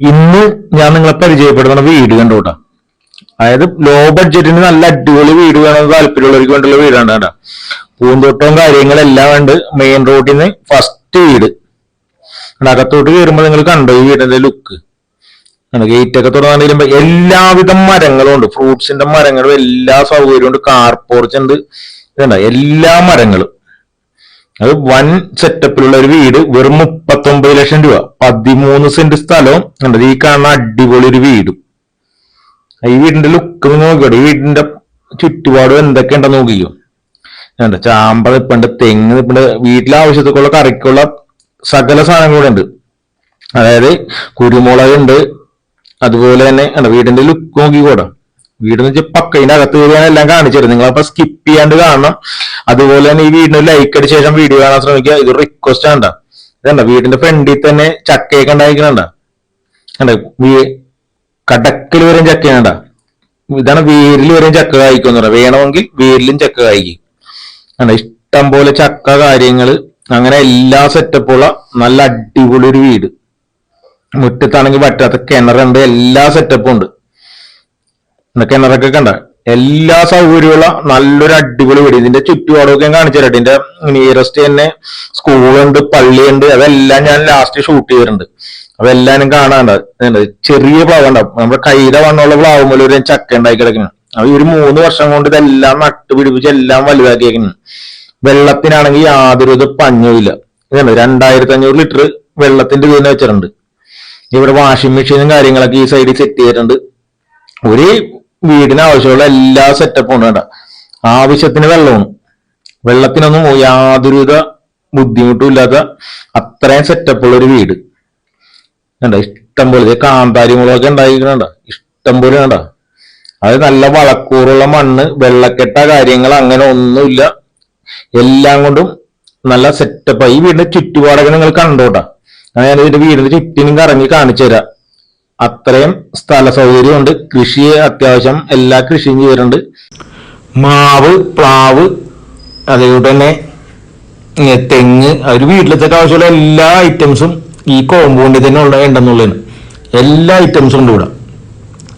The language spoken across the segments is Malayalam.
ഇന്ന് ഞാൻ നിങ്ങളെ പരിചയപ്പെടുത്തുന്ന വീട് കണ്ടോട്ടാ അതായത് ലോ ബഡ്ജറ്റിന് നല്ല അടിപൊളി വീട് വേണമെന്ന് താല്പര്യമുള്ളവർക്ക് വേണ്ടിയുള്ള വീടാണ് കേട്ടോ. പൂന്തോട്ടവും കാര്യങ്ങളെല്ലാം ഉണ്ട്. മെയിൻ റോഡിൽ നിന്ന് ഫസ്റ്റ് വീട് അകത്തോട്ട് കയറുമ്പോൾ നിങ്ങൾ കണ്ടോ ഈ വീടിന്റെ ലുക്ക് ഗേറ്റ് ഒക്കെ തുറന്നു എല്ലാവിധ മരങ്ങളും ഉണ്ട്. ഫ്രൂട്ട്സിന്റെ മരങ്ങളും എല്ലാ സൗകര്യവും ഉണ്ട്. കാർ പോർച്ച് ഉണ്ട്. എല്ലാ മരങ്ങളും. അത് വൻ സെറ്റപ്പിലുള്ള ഒരു വീട് വെറും മുപ്പത്തൊമ്പത് ലക്ഷം രൂപ. പതിമൂന്ന് സെന്റ് സ്ഥലവും ഉണ്ട് ഈ കാണുന്ന അടിപൊളി ഒരു വീട്. ഈ വീടിന്റെ ലുക്ക് നോക്കിയോടെ ഈ വീടിന്റെ ചുറ്റുപാടും എന്തൊക്കെ ഉണ്ടെന്ന് നോക്കിയോ ഉണ്ട് ചാമ്പ നിപ്പുണ്ട് തെങ്ങ് നിപ്പുണ്ട്. വീട്ടിലെ ആവശ്യത്തേക്കുള്ള കറിക്കുള്ള സകല സാധനങ്ങളും ഉണ്ട്. അതായത് കുരുമുളക് ഉണ്ട് അതുപോലെ തന്നെ വീടിന്റെ ലുക്ക് നോക്കിക്കോട്ടെ. വീടെന്ന് വെച്ചാൽ പക്കതിന്റെ അകത്ത് കയറിയാണ് എല്ലാം കാണിച്ചത് നിങ്ങളപ്പോ സ്കിപ്പ് ചെയ്യാണ്ട് കാണണം. അതുപോലെ തന്നെ ഈ വീടിന് ലൈക്ക് അടിച്ച ശേഷം വീഡിയോ കാണാൻ ശ്രമിക്കുക. ഇത് റിക്വസ്റ്റ് ആണ് ഇതണ്ട വീടിന്റെ ഫ്രണ്ടിൽ തന്നെ ചക്കയൊക്കെ ഉണ്ടായിരിക്കണണ്ട കണ്ട കടക്കിൽ വരെയും ചക്കയാണ്ട ഇതാണ് വേരിൽ വരെയും ചക്ക കായ്ക്കും എന്ന് പറയാം. വേണമെങ്കിൽ വീരിലും ചക്ക കായ്ക്കും. കണ്ട ഇഷ്ടം പോലെ ചക്ക കാര്യങ്ങൾ. അങ്ങനെ എല്ലാ സെറ്റപ്പുള്ള നല്ല അടിപൊളി ഒരു വീട്. മുറ്റത്താണെങ്കിൽ പറ്റാത്ത കിണറുണ്ട്. എല്ലാ സെറ്റപ്പും ഉണ്ട്. കിണറൊക്കെ കണ്ട? എല്ലാ സൗകര്യമുള്ള നല്ലൊരു അടിപൊളി വീട്. ഇതിന്റെ ചുറ്റുപാടൊക്കെ ഞാൻ കാണിച്ചു തരാം. ഇതിന്റെ നിയറസ്റ്റ് തന്നെ സ്കൂളുണ്ട് പള്ളിയുണ്ട്. അതെല്ലാം ഞാൻ ലാസ്റ്റ് ഷൂട്ട് ചെയ്തിട്ടുണ്ട്. അപ്പൊ എല്ലാരും കാണാണ്ട്. ചെറിയ പ്ലാവ് ഉണ്ടാവും നമ്മുടെ കൈയുടെ വണ്ണമുള്ള പ്ലാവ് പോലെ ഒരു ചക്ക ഉണ്ടാക്കി കിടക്കുന്നു. അപ്പൊ ഒരു മൂന്ന് വർഷം കൊണ്ട് ഇതെല്ലാം നട്ടുപിടിപ്പിച്ച് എല്ലാം വലുതാക്കിയേക്കുന്നു. വെള്ളത്തിനാണെങ്കിൽ യാതൊരു പഞ്ഞുമില്ല ഇതുണ്ട്. രണ്ടായിരത്തി അഞ്ഞൂറ് ലിറ്റർ വെള്ളത്തിന്റെ ഇതിന് വെച്ചിട്ടുണ്ട്. ഇവിടെ വാഷിംഗ് മെഷീനും കാര്യങ്ങളൊക്കെ ഈ സൈഡിൽ സെറ്റ് ചെയ്തിട്ടുണ്ട്. ഒരു വീടിന് ആവശ്യമുള്ള എല്ലാ സെറ്റപ്പും ഉണ്ട് കേട്ടോ ആവശ്യത്തിന് വെള്ളമാണ് വെള്ളത്തിനൊന്നും യാതൊരുവിധ ബുദ്ധിമുട്ടും ഇല്ലാത്ത അത്രയും സെറ്റപ്പുള്ള ഒരു വീട്. കണ്ടോ? ഇഷ്ടം പോലെ കാന്താരി മുളകൊക്കെ ഉണ്ടായിരിക്കണ ഇഷ്ടം പോലെ അത് നല്ല വളക്കൂറുള്ള മണ്ണ് വെള്ളക്കെട്ട കാര്യങ്ങൾ അങ്ങനെ ഒന്നുമില്ല. എല്ലാം കൊണ്ടും നല്ല സെറ്റപ്പ് ഈ വീടിന്റെ ചുറ്റുപാടൊക്കെ നിങ്ങൾ കണ്ടോട്ടാ. ഞാൻ ഇതിന്റെ വീടിന്റെ ചുറ്റിനും കറങ്ങി കാണിച്ചു തരാം അത്രയും സ്ഥല സൗകര്യമുണ്ട് കൃഷിയെ അത്യാവശ്യം എല്ലാ കൃഷിയും ചെയ്തിട്ടുണ്ട്. മാവ് പ്ലാവ് അതേപോലെ തന്നെ തെങ്ങ് ഒരു വീട്ടിലത്തേക്ക് ആവശ്യമുള്ള എല്ലാ ഐറ്റംസും ഈ കോമ്പൗണ്ടിൽ തന്നെ ഉള്ള ഉണ്ടെന്നുള്ളതാണ്. എല്ലാ ഐറ്റംസും ഉണ്ട് ഇവിടെ.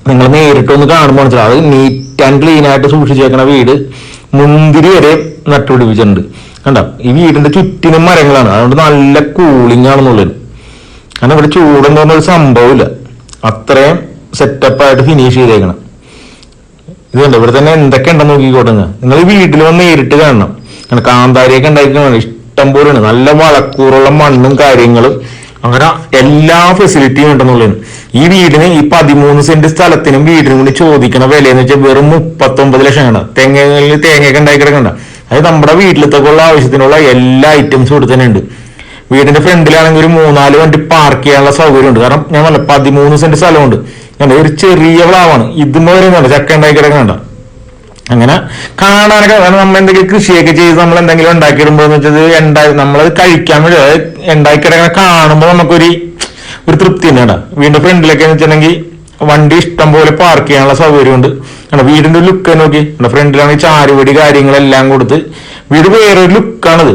നിങ്ങൾ നേരിട്ട് ഒന്ന് കാണുമ്പോൾ മനസ്സിലാവും. അത് നീറ്റ് ആൻഡ് ക്ലീൻ ആയിട്ട് സൂക്ഷിച്ചേക്കണ വീട് മുന്തിരി വരെ നട്ടുപിടിപ്പിച്ചിട്ടുണ്ട്. കണ്ടോ? ഈ വീടിന്റെ ചുറ്റിനും മരങ്ങളാണ്. അതുകൊണ്ട് നല്ല കൂളിംഗ് ആണെന്നുള്ളത് കാരണം ഇവിടെ ചൂടെന്ന് പറഞ്ഞ ഒരു സംഭവമില്ല. അത്രയും സെറ്റപ്പായിട്ട് ഫിനിഷ് ചെയ്തേക്കണം. ഇതുണ്ട് ഇവിടെ തന്നെ എന്തൊക്കെ ഉണ്ടെന്ന് നോക്കിക്കോട്ടെ നിങ്ങൾ വീട്ടിൽ വന്ന് നേരിട്ട് കാണണം. അങ്ങനെ കാന്താരിയൊക്കെ ഉണ്ടായിരിക്കണം ഇഷ്ടം പോലെയാണ്. നല്ല വളക്കൂറുള്ള മണ്ണും കാര്യങ്ങളും. അങ്ങനെ എല്ലാ ഫെസിലിറ്റിയും ഉണ്ടെന്നുള്ളതാണ്. ഈ വീടിന് ഈ പതിമൂന്ന് സെന്റ് സ്ഥലത്തിനും വീടിനും കൂടി ചോദിക്കണ വില എന്ന് വെച്ചാൽ വെറും മുപ്പത്തൊമ്പത് ലക്ഷം കണ്ട? തെങ്ങയിൽ തേങ്ങയൊക്കെ ഉണ്ടാക്കി കിടക്കണ്ട അത് നമ്മുടെ വീട്ടിലത്തേക്കുള്ള ആവശ്യത്തിനുള്ള എല്ലാ ഐറ്റംസും ഇവിടെ തന്നെ ഉണ്ട്. വീടിന്റെ ഫ്രണ്ടിലാണെങ്കിൽ ഒരു മൂന്നാൽ വണ്ടി പാർക്ക് ചെയ്യാനുള്ള സൗകര്യമുണ്ട്. കാരണം ഞാൻ പറഞ്ഞ പതിമൂന്ന് സെന്റ് സ്ഥലമുണ്ട്. കണ്ടോ ഒരു ചെറിയ പ്ലാവാണ്. ഇതുമ്പോ വരുന്നുണ്ട് ചക്ക ഉണ്ടാക്കി കിടക്കണ്ട അങ്ങനെ കാണാനൊക്കെ കാരണം നമ്മൾ എന്തെങ്കിലും കൃഷിയൊക്കെ ചെയ്ത് നമ്മൾ എന്തെങ്കിലും ഉണ്ടാക്കിയിടുമ്പോൾ എന്ന് വെച്ചത് ഉണ്ടായി നമ്മളത് കഴിക്കാൻ വേണ്ടി ഉണ്ടാക്കി കിടക്കണ കാണുമ്പോൾ നമുക്കൊരു ഒരു തൃപ്തി തന്നെയാണ്. വീടിന്റെ ഫ്രണ്ടിലൊക്കെ എന്ന് വെച്ചിട്ടുണ്ടെങ്കിൽ വണ്ടി ഇഷ്ടം പോലെ പാർക്ക് ചെയ്യാനുള്ള സൗകര്യമുണ്ട്. കണ്ടോ വീടിന്റെ ലുക്ക് നോക്കി. ഫ്രണ്ടിലാണെങ്കിൽ ചാരുപടി കാര്യങ്ങളെല്ലാം കൊടുത്ത് വീട് വേറൊരു ലുക്കാണിത്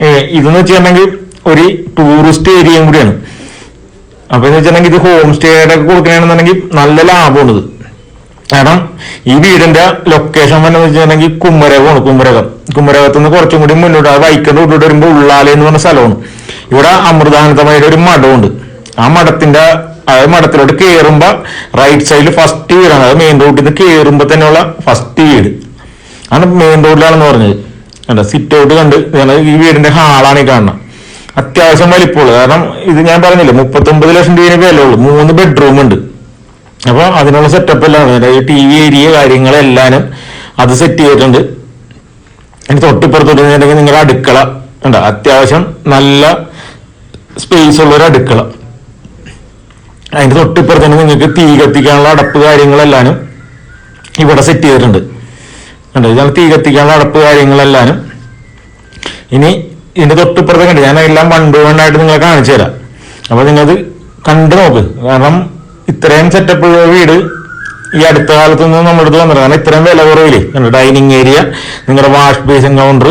ഇതെന്ന് വെച്ചിട്ടുണ്ടെങ്കിൽ ഒരു ടൂറിസ്റ്റ് ഏരിയ കൂടിയാണ്. അപ്പൊ എന്ന് വെച്ചിട്ടുണ്ടെങ്കിൽ ഇത് ഹോം സ്റ്റേയുടെ ഒക്കെ കൊടുക്കണമെന്നുണ്ടെങ്കിൽ നല്ല ലാഭമാണ് ഇത്. കാരണം ഈ വീടിന്റെ ലൊക്കേഷൻ വന്നെ വെച്ചിട്ടുണ്ടെങ്കിൽ കുമരകമാണ് കുമരകം. കുമരകത്ത് നിന്ന് കുറച്ചും കൂടി മുന്നോട്ട് ആ വൈക്കത്ത് വിട്ടിട്ട് വരുമ്പോൾ ഉള്ളാല എന്ന് പറഞ്ഞ സ്ഥലമാണ്. ഇവിടെ അമൃതാനന്ദമയുടെ ഒരു മഠമുണ്ട്. ആ മഠത്തിന്റെ അതായത് മഠത്തിലോട്ട് കയറുമ്പോ റൈറ്റ് സൈഡിൽ ഫസ്റ്റ് വീടാണ്. അത് മെയിൻ റോഡിൽ നിന്ന് കയറുമ്പോ തന്നെയുള്ള ഫസ്റ്റ് വീട്. ആണ് മെയിൻ റോഡിലാണെന്ന് പറഞ്ഞത്. കണ്ട സിറ്റ് ഔട്ട് കണ്ട് ഈ വീടിന്റെ ഹാളാണ് ഈ കാണുന്നത്. അത്യാവശ്യം വലിപ്പമുള്ളൂ. കാരണം ഇത് ഞാൻ പറഞ്ഞില്ലേ മുപ്പത്തൊമ്പത് ലക്ഷം രൂപ വില ഉള്ളൂ. മൂന്ന് ബെഡ്റൂം ഉണ്ട്. അപ്പൊ അതിനുള്ള സെറ്റപ്പ് എല്ലാം ഈ ടി വി ഏരിയ കാര്യങ്ങളെല്ലാനും അത് സെറ്റ് ചെയ്തിട്ടുണ്ട്. ഇനി തൊട്ടിപ്പുറത്തോട്ട് കഴിഞ്ഞിട്ടുണ്ടെങ്കിൽ നിങ്ങളുടെ അടുക്കള ഉണ്ട് അത്യാവശ്യം നല്ല സ്പേസ് ഉള്ള ഒരു അടുക്കള. അതിന്റെ തൊട്ടിപ്പുറത്ത് നിങ്ങൾക്ക് തീ കത്തിക്കാനുള്ള അടപ്പ് കാര്യങ്ങളെല്ലാനും ഇവിടെ സെറ്റ് ചെയ്തിട്ടുണ്ട്. ഉണ്ട് ഇതാണ് തീ കത്തിക്കാനുള്ള അടപ്പ് കാര്യങ്ങളെല്ലാനും ഇനി ഇതിന്റെ തൊട്ടിപ്പുറത്തെ കണ്ട്? ഞാൻ എല്ലാം വൺ ആയിട്ട് നിങ്ങളെ കാണിച്ചു തരാം. അപ്പൊ നിങ്ങളത് കണ്ടു നോക്ക്. കാരണം ഇത്രയും സെറ്റപ്പ് വീട് ഈ അടുത്ത കാലത്തൊന്നും നമ്മുടെ അടുത്ത് വന്നില്ല കാരണം ഇത്രയും വില കുറവില്ലേ? ഡൈനിങ് ഏരിയ നിങ്ങളുടെ വാഷ് ബേസിൻ കൗണ്ടർ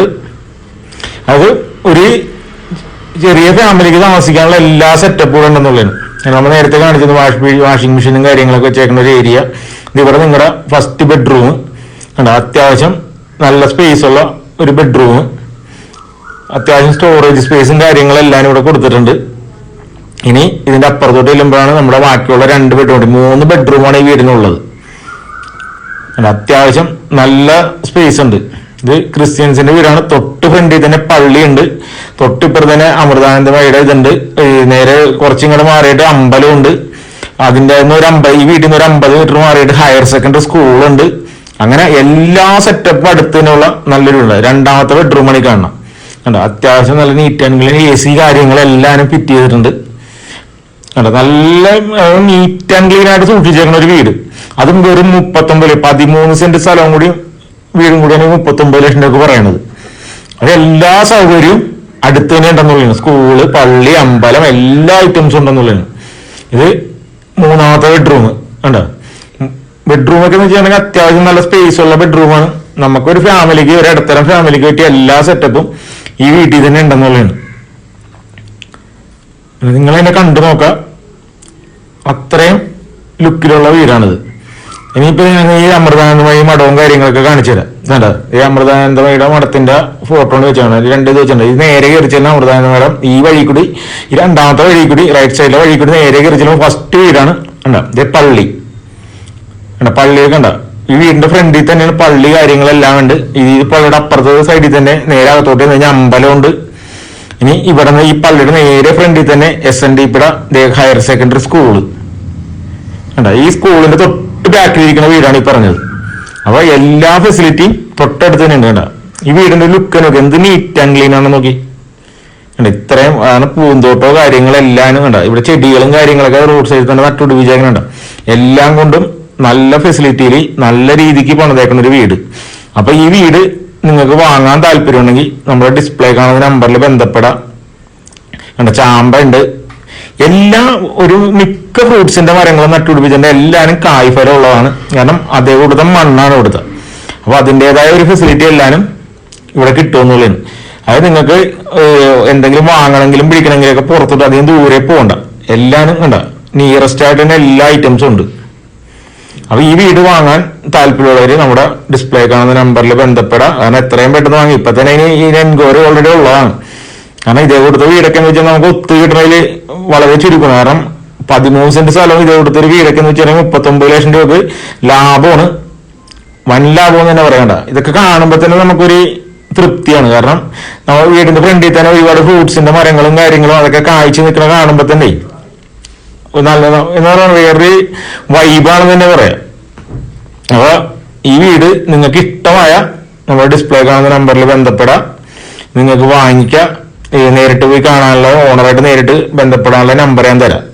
അത് ഒരു ചെറിയ ഫാമിലിക്ക് താമസിക്കാനുള്ള എല്ലാ സെറ്റപ്പുകളും ഉണ്ടെന്നുള്ളതാണ്. നമ്മൾ നേരത്തെ കാണിച്ചത് വാഷ് വാഷിംഗ് മെഷീനും കാര്യങ്ങളൊക്കെ വെച്ചേക്കുന്ന ഒരു ഏരിയ ഇവിടെ നിങ്ങളുടെ ഫസ്റ്റ് ബെഡ്റൂം ഉണ്ട് അത്യാവശ്യം നല്ല സ്പേസ് ഉള്ള ഒരു ബെഡ്റൂം അത്യാവശ്യം സ്റ്റോറേജ് സ്പേസും കാര്യങ്ങളെല്ലാം ഇവിടെ കൊടുത്തിട്ടുണ്ട്. ഇനി ഇതിന്റെ അപ്പുറത്തോട്ട് ചെല്ലുമ്പോഴാണ് നമ്മുടെ ബാക്കിയുള്ള രണ്ട് ബെഡ്റൂം മൂന്ന് ബെഡ്റൂമാണ് ഈ വീടിനുള്ളത്. അത്യാവശ്യം നല്ല സ്പേസ് ഉണ്ട്. ഇത് ക്രിസ്ത്യൻസിന്റെ വീടാണ്. തൊട്ട് ഫ്രണ്ടിൽ തന്നെ പള്ളിയുണ്ട്. തൊട്ടിപ്പുറം തന്നെ അമൃതാനന്ദമയുടെ ഇതുണ്ട്. നേരെ കുറച്ചിങ്ങോട്ട് മാറിയിട്ട് അമ്പലമുണ്ട് അതിന്റെ ഒരു അമ്പത് ഈ വീട്ടിൽ നിന്ന് ഒരു അമ്പത് മീറ്റർ മാറിയിട്ട് ഹയർ സെക്കൻഡറി സ്കൂളുണ്ട് അങ്ങനെ എല്ലാ സെറ്റപ്പും അടുത്തതിനുള്ള നല്ലൊരു രണ്ടാമത്തെ ബെഡ്റൂമാണ് മണി കാണണം കണ്ടോ? അത്യാവശ്യം നല്ല neat and clean A C കാര്യങ്ങളെല്ലാം ഫിറ്റ് ചെയ്തിട്ടുണ്ട്. കണ്ടോ? നല്ല നീറ്റ് ആൻഡ് ക്ലീൻ ആയിട്ട് സൂക്ഷിച്ചേക്കുന്ന ഒരു വീട്. അതും വെറും മുപ്പത്തൊമ്പത് പതിമൂന്ന് സെന്റ് സ്ഥലവും കൂടി വീടും കൂടിയാണ് മുപ്പത്തൊമ്പത് ലക്ഷം രൂപ പറയണത്. അത് എല്ലാ സൗകര്യവും അടുത്ത് തന്നെ ഉണ്ടെന്നുള്ളതാണ്. സ്കൂൾ പള്ളി അമ്പലം എല്ലാ ഐറ്റംസും ഉണ്ടെന്നുള്ളതാണ്. ഇത് മൂന്നാമത്തെ ബെഡ്റൂം കണ്ടോ? ബെഡ്റൂം ഒക്കെ വെച്ചിട്ടുണ്ടെങ്കിൽ അത്യാവശ്യം നല്ല സ്പേസ് ഉള്ള ബെഡ്റൂമാണ് നമുക്കൊരു ഫാമിലിക്ക് ഒരു ഇടത്തരം ഫാമിലിക്ക് പറ്റിയ എല്ലാ സെറ്റപ്പും ഈ വീട്ടിൽ തന്നെ ഉണ്ടെന്നുള്ളതാണ് നിങ്ങൾ എന്നെ കണ്ടു നോക്ക അത്രയും ലുക്കിലുള്ള വീടാണിത്. ഇനിയിപ്പോ ഞാൻ ഈ അമൃതാനന്ദമയി മഠവും കാര്യങ്ങളൊക്കെ കാണിച്ചു തരാം. കണ്ടോ? ഈ അമൃതാനന്ദമയുടെ മഠത്തിന്റെ ഫോട്ടോ വെച്ചാണ്. രണ്ട് ഇത് വെച്ചിട്ടുണ്ട്. ഇത് നേരെ കയറി അമൃതാനന്ദമയുടെ ഈ വഴി കൂടി ഈ രണ്ടാമത്തെ വഴി കൂടി റൈറ്റ് സൈഡിലെ വഴി കൂടി നേരെ കയറി ചെല്ലുമ്പോൾ ഫസ്റ്റ് വീടാണ്. കണ്ടോ? ഇത് പള്ളി. കണ്ടോ പള്ളിയൊക്കെ കണ്ടോ. ഈ വീടിന്റെ ഫ്രണ്ടിൽ തന്നെയാണ് പള്ളി കാര്യങ്ങളെല്ലാം ഉണ്ട്. ഈ പള്ളിയുടെ അപ്പുറത്തെ സൈഡിൽ തന്നെ നേരെ അകത്തോട്ട് കഴിഞ്ഞാൽ അമ്പലമുണ്ട് ഇനി ഇവിടെ നിന്ന് ഈ പള്ളിയുടെ നേരെ ഫ്രണ്ടിൽ തന്നെ എസ് എൻ ഡി പിടെ ഹയർ സെക്കൻഡറി സ്കൂൾ കണ്ടോ ഈ സ്കൂളിന്റെ തൊട്ട് ബാക്കിൽ ഇരിക്കുന്ന വീടാണ് ഈ പറഞ്ഞത്. അപ്പൊ എല്ലാ ഫെസിലിറ്റിയും തൊട്ടടുത്ത് തന്നെ ഉണ്ട് കണ്ടോ. ഈ വീടിന്റെ ലുക്ക് നോക്കി എന്ത് നീറ്റ് ആൻഡ് ക്ലീൻ ആണെന്ന് നോക്കി. ഇത്രയും ആണ് പൂന്തോട്ടോ കാര്യങ്ങളെല്ലാം കണ്ടോ. ഇവിടെ ചെടികളും കാര്യങ്ങളൊക്കെ റോഡ് സൈഡിൽ തന്നെ നട്ടുപിടിപ്പിച്ചേക്കുന്നുണ്ട് എല്ലാം കൊണ്ടും നല്ല ഫെസിലിറ്റിയിൽ നല്ല രീതിക്ക് പണിതേക്കുന്ന ഒരു വീട്. അപ്പൊ ഈ വീട് നിങ്ങൾക്ക് വാങ്ങാൻ താല്പര്യമുണ്ടെങ്കിൽ നമ്മുടെ ഡിസ്പ്ലേ കാണുന്ന നമ്പറിൽ ബന്ധപ്പെടാം. കണ്ട ചാമ്പ ഉണ്ട്. എല്ലാ ഒരു മിക്ക ഫ്രൂട്ട്സിന്റെ മരങ്ങളും നട്ടുപിടിപ്പിച്ചിട്ടുണ്ട്. എല്ലാവരും കായ്ഫലം ഉള്ളതാണ്. കാരണം അതേ കൂടുതൽ മണ്ണാണ് ഇവിടുത്തെ. അപ്പൊ അതിന്റെതായ ഒരു ഫെസിലിറ്റി എല്ലാവരും ഇവിടെ കിട്ടുമെന്നുള്ളതാണ്. അതായത് നിങ്ങൾക്ക് എന്തെങ്കിലും വാങ്ങണമെങ്കിലും പിടിക്കണമെങ്കിലും ഒക്കെ പുറത്തോട്ട് അധികം ദൂരെ പോകണ്ട. എല്ലാവരും കണ്ട നിയറസ്റ്റ് ആയിട്ട് തന്നെ എല്ലാ ഐറ്റംസും ഉണ്ട്. അപ്പൊ ഈ വീട് വാങ്ങാൻ താല്പര്യമുള്ളവര് നമ്മുടെ ഡിസ്പ്ലേ കാണുന്ന നമ്പറിൽ ബന്ധപ്പെടാം. കാരണം എത്രയും പെട്ടെന്ന് വാങ്ങി. ഇപ്പൊ തന്നെ ഇനി ഈ എൻക്വയറി ഓൾറെഡി ഉള്ളതാണ്. കാരണം ഇതേ കൊടുത്ത വീടൊക്കെ എന്ന് വെച്ചാൽ നമുക്ക് ഒത്തു കിട്ടണതിൽ വളരെ ചുരുക്കണം കാരണം പതിമൂന്ന് സെന്റ് സ്ഥലം ഇതേ കൊടുത്ത ഒരു വീടൊക്കെ എന്ന് വെച്ചാൽ മുപ്പത്തൊമ്പത് ലക്ഷം രൂപക്ക് ലാഭമാണ്. വൻ ലാഭം എന്ന് തന്നെ പറയണ്ട ഇതൊക്കെ കാണുമ്പോൾ തന്നെ നമുക്കൊരു തൃപ്തിയാണ്. കാരണം നമ്മൾ വീടിന്റെ ഫ്രണ്ടിൽ തന്നെ ഒരുപാട് ഫ്രൂട്ട്സിന്റെ മരങ്ങളും കാര്യങ്ങളും അതൊക്കെ കാഴ്ച നിൽക്കുന്ന കാണുമ്പോൾ തന്നെ നല്ല എന്താ പറയുക വേറൊരു വൈബാണെന്ന് തന്നെ പറയാം. അപ്പൊ ഈ വീട് നിങ്ങൾക്ക് ഇഷ്ടമായ നമ്മുടെ ഡിസ്പ്ലേ കാണുന്ന നമ്പറിൽ ബന്ധപ്പെടാം. നിങ്ങൾക്ക് വാങ്ങിക്കാം. നേരിട്ട് പോയി കാണാനുള്ള ഓണറായിട്ട് നേരിട്ട് ബന്ധപ്പെടാനുള്ള നമ്പർ ഞാൻ തരാം.